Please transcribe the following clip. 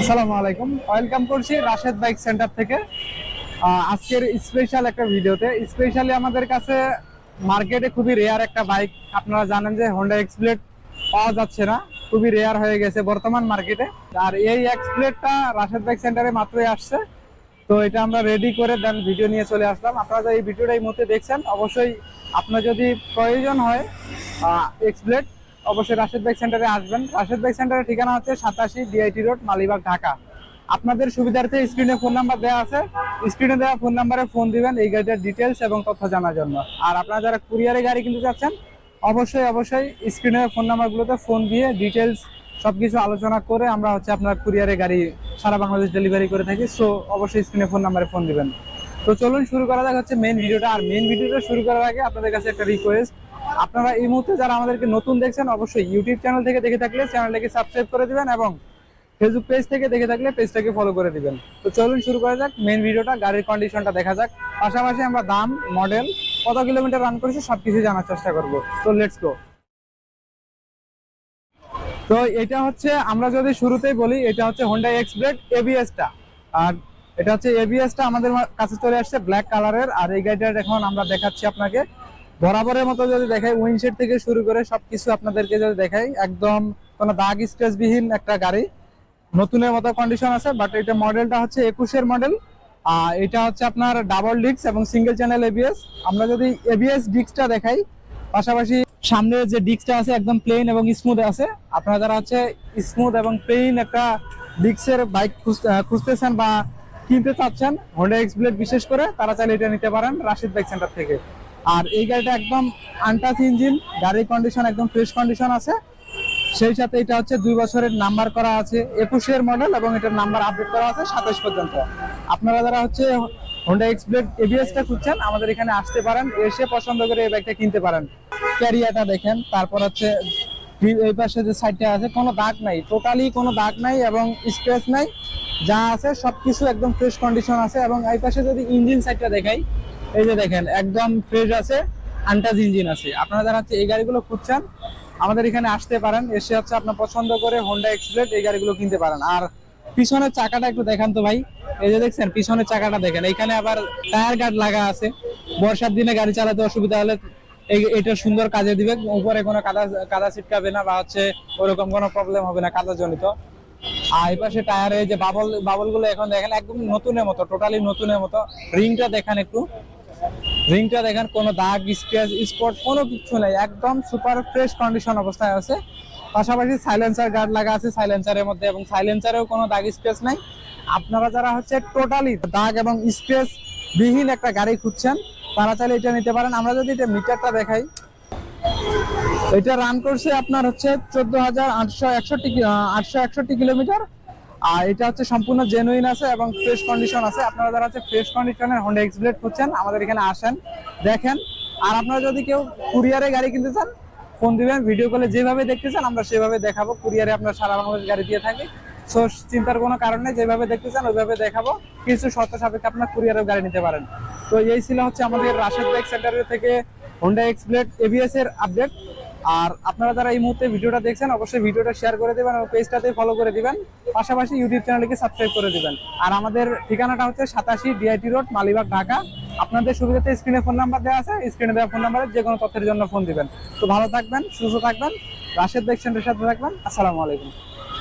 আসসালামু আলাইকুম। ওয়েলকাম করছি রাশেদ বাইক সেন্টার থেকে। আজকের স্পেশাল একটা ভিডিওতে। স্পেশালি আমাদের কাছে মার্কেটে খুবই রেয়ার একটা বাইক আপনারা জানেন যে হোন্ডা এক্সপ্লেট পাওয়া যাচ্ছে না। খুবই রেয়ার হয়ে গেছে বর্তমান মার্কেটে। আর এই এক্সপ্লেটটা রাশেদ বাইক সেন্টারে মাত্রই আসছে। তো এটা আমরা রেডি করে দেন ভিডিও নিয়ে চলে আসলাম। আপনারা এই ভিডিওটা এই মুহূর্তে দেখছেন, অবশ্যই আপনার যদি প্রয়োজন হয় এক্সপ্লেট অবশ্যই রাশেদ বাইক সেন্টারে আসবেন। রাশেদ বাইক সেন্টারের ঠিকানা হচ্ছে সাতাশি ডিআইটি রোড মালিবাগ, ঢাকা। আপনাদের সুবিধার্থে স্ক্রিনে ফোন নাম্বার দেওয়া আছে। স্ক্রিনে দেওয়া ফোন নাম্বারে ফোন দিবেন এই গাড়িটার ডিটেলস এবং তথ্য জানার জন্য। আর আপনারা যারা কুরিয়ারে গাড়ি কিনতে চাচ্ছেন, অবশ্যই অবশ্যই স্ক্রিনে ফোন নাম্বারগুলোতে ফোন দিয়ে ডিটেলস সবকিছু আলোচনা করে আমরা হচ্ছে আপনার কুরিয়ারে গাড়ি সারা বাংলাদেশ ডেলিভারি করে থাকি। সো অবশ্যই স্ক্রিনে ফোন নাম্বারে ফোন দিবেন। তো চলুন শুরু করা যাক হচ্ছে মেইন ভিডিওটা আর মেন ভিডিওটা শুরু করার আগে আপনাদের কাছে একটা রিকোয়েস্ট আপনারা এই মুহূর্তে যারা আমাদেরকে নতুন দেখছেন, অবশ্যই ইউটিউব চ্যানেল থেকে দেখে থাকলে চ্যানেলটাকে সাবস্ক্রাইব করে দিবেন এবং ফেসবুক পেজ থেকে দেখে থাকলে পেজটাকে ফলো করে দিবেন। তো চলুন শুরু করা যাক। মেইন ভিডিওটা গাড়ির কন্ডিশনটা দেখা যাক। পাশাপাশি আমরা দাম মডেল কত কিলোমিটার রান করেছি সবকিছু জানার চেষ্টা করব। তো লেটস গো তো এটা হচ্ছে, আমরা যদি শুরুতেই বলি, এটা হচ্ছে হোন্ডা এক্সব্লেড এবিএসটা আর এটা হচ্ছে এবিএসটা আমাদের কাছে চলে আসছে ব্ল্যাক কালারের আর এই গাড়িটার এখন আমরা দেখাচ্ছি আপনাকে। বরাবরের মতো যদি দেখাই উইন্ডশেড থেকে শুরু করে সবকিছু আপনাদেরকে যদি দেখাই, একদম কোনো দাগ স্ক্র্যাচবিহীন একটা গাড়ি। নতুনের মতো কন্ডিশন আছে বাট এটা মডেলটা হচ্ছে একুশের মডেল আর এটা হচ্ছে আপনার ডাবল ডিস্ক এবং সিঙ্গেল চ্যানেল এবিএস আমরা যদি এবিএস ডিস্কটা দেখাই, পাশাপাশি সামনের যে ডিস্কটা আছে একদম প্লেন এবং স্মুথ আছে। আপনারা যারা হচ্ছে স্মুথ এবং প্লেন একটা ডিস্কের বাইক খুঁজতেছেন বা কিনতে চাচ্ছেন হোন্ডা এক্সপ্লেট বিশেষ করে, তারা চাইলে এটা নিতে পারেন রাশিদ বাইক সেন্টার থেকে। আর এই গাড়িটা একদম আনটাচ ইঞ্জিন, গাড়ির কন্ডিশন একদম ফ্রেশ কন্ডিশন আছে। সেই সাথে এটা হচ্ছে দুই বছরের নাম্বার করা আছে, একুশের মডেল এবং এটার নাম্বার আপডেট করা আছে সাতাশ পর্যন্ত। আপনারা যারা হচ্ছে হোন্ডা এক্সপ্লেট এবিএসটা খুঁজছেন, আমাদের এখানে আসতে পারেন, এসে পছন্দ করে এই বাইকটা কিনতে পারেন। ক্যারিয়াটা দেখেন, তারপর হচ্ছে এই- পাশে যে সাইডটা আছে, কোনো দাগ নাই টোটালি কোনো দাগ নাই এবং স্ক্র্যাচ নাই, যা আছে সবকিছু একদম ফ্রেশ কন্ডিশন আছে এবং এই পাশে যদি ইঞ্জিন সাইডটা দেখাই এই যে দেখেন, একদম ফ্রেশ আছে আনটাচ ইঞ্জিন আছে। আপনারা যারা হচ্ছে এই গাড়িগুলো খুঁজছেন, আমাদের এখানে আসতে পারেন, এসে হচ্ছে আপনার পছন্দ করে হোন্ডা এক্সপ্লেট এই গাড়িগুলো কিনতে পারেন। আর পিছনের চাকাটা একটু দেখান তো ভাই। এই যে দেখছেন, পিছনের চাকাটা দেখেন, এখানে আবার টায়ার গার্ড লাগা আছে। বর্ষার দিনে গাড়ি চালাতে অসুবিধা হলে এটা সুন্দর কাজে দিবে। উপরে কোনো কাদা কাদা ছিটকাবে না বা হচ্ছে ওরকম কোনো প্রবলেম হবে না কাদা জনিত আর পাশে টায়ারে যে বাবল বাবলগুলো এখন দেখেন, একদম নতুনের মতো টোটালি নতুনের মতো। রিংটা দেখান একটু। রিংটা দেখেন, কোনো দাগ স্ক্র্যাচ স্পট কোনো কিছু নেই। একদম সুপার ফ্রেশ কন্ডিশন অবস্থায় আছে। পাশাপাশি সাইলেন্সার গার্ড লাগা আছে সাইলেন্সারের মধ্যে এবং সাইলেন্সারেও কোনো দাগ স্ক্র্যাচ নাই। আপনারা যারা হচ্ছে টোটালি দাগ এবং স্ক্র্যাচ বিহীন একটা গাড়ি খুঁজছেন, তারা চাইলে এটা নিতে পারেন। আমরা যদি এটা মিটারটা দেখাই, এটা রান করছে আপনার হচ্ছে চোদ্দ হাজার আটশো একষট্টি আটশো একষট্টি কিলোমিটার। আর এটা হচ্ছে সম্পূর্ণ জেনুইন আছে এবং ফ্রেশ কন্ডিশন আছে। আপনারা যারা হচ্ছে ফ্রেশ কন্ডিশনের হন্ডা এক্সপ্লেট খুঁজছেন, আমাদের এখানে আসেন, দেখেন। আর আপনারা যদি কেউ কুরিয়ারে গাড়ি কিনতে চান ফোন দিবেন ভিডিও কলে যেভাবে দেখতে চান, আমরা সেভাবে দেখাবো। কুরিয়ারে আপনার সারা বাংলাদেশ গাড়ি দিয়ে থাকি। সো চিন্তার কোনো কারণ যেভাবে দেখতে চান, ওইভাবে দেখাবো। কিছু শর্ত সাপেক্ষে আপনার কুরিয়ারেও গাড়ি নিতে পারেন। তো এই ছিল হচ্ছে আমাদের রাশেদ বাইক সেন্টারের থেকে হোন্ডা এক্সপ্লেট এবিএস এর আপডেট আর আপনারা যারা এই মুহূর্তে ভিডিওটা দেখছেন, অবশ্যই ভিডিওটা শেয়ার করে দেবেন এবং পেজটাতে ফলো করে দিবেন। পাশাপাশি ইউটিউব চ্যানেলকে সাবস্ক্রাইব করে দিবেন। আর আমাদের ঠিকানাটা হচ্ছে সাতাশি ডিআইটি রোড মালিবাগ, ঢাকা। আপনাদের সুবিধাতে স্ক্রিনে ফোন নাম্বার দেওয়া আছে স্ক্রিনে দেওয়া ফোন নাম্বারে যে কোনো তথ্যের জন্য ফোন দিবেন। তো ভালো থাকবেন, সুস্থ থাকবেন, রাশেদ দেখছেন সাথে থাকবেন। আসসালামু আলাইকুম।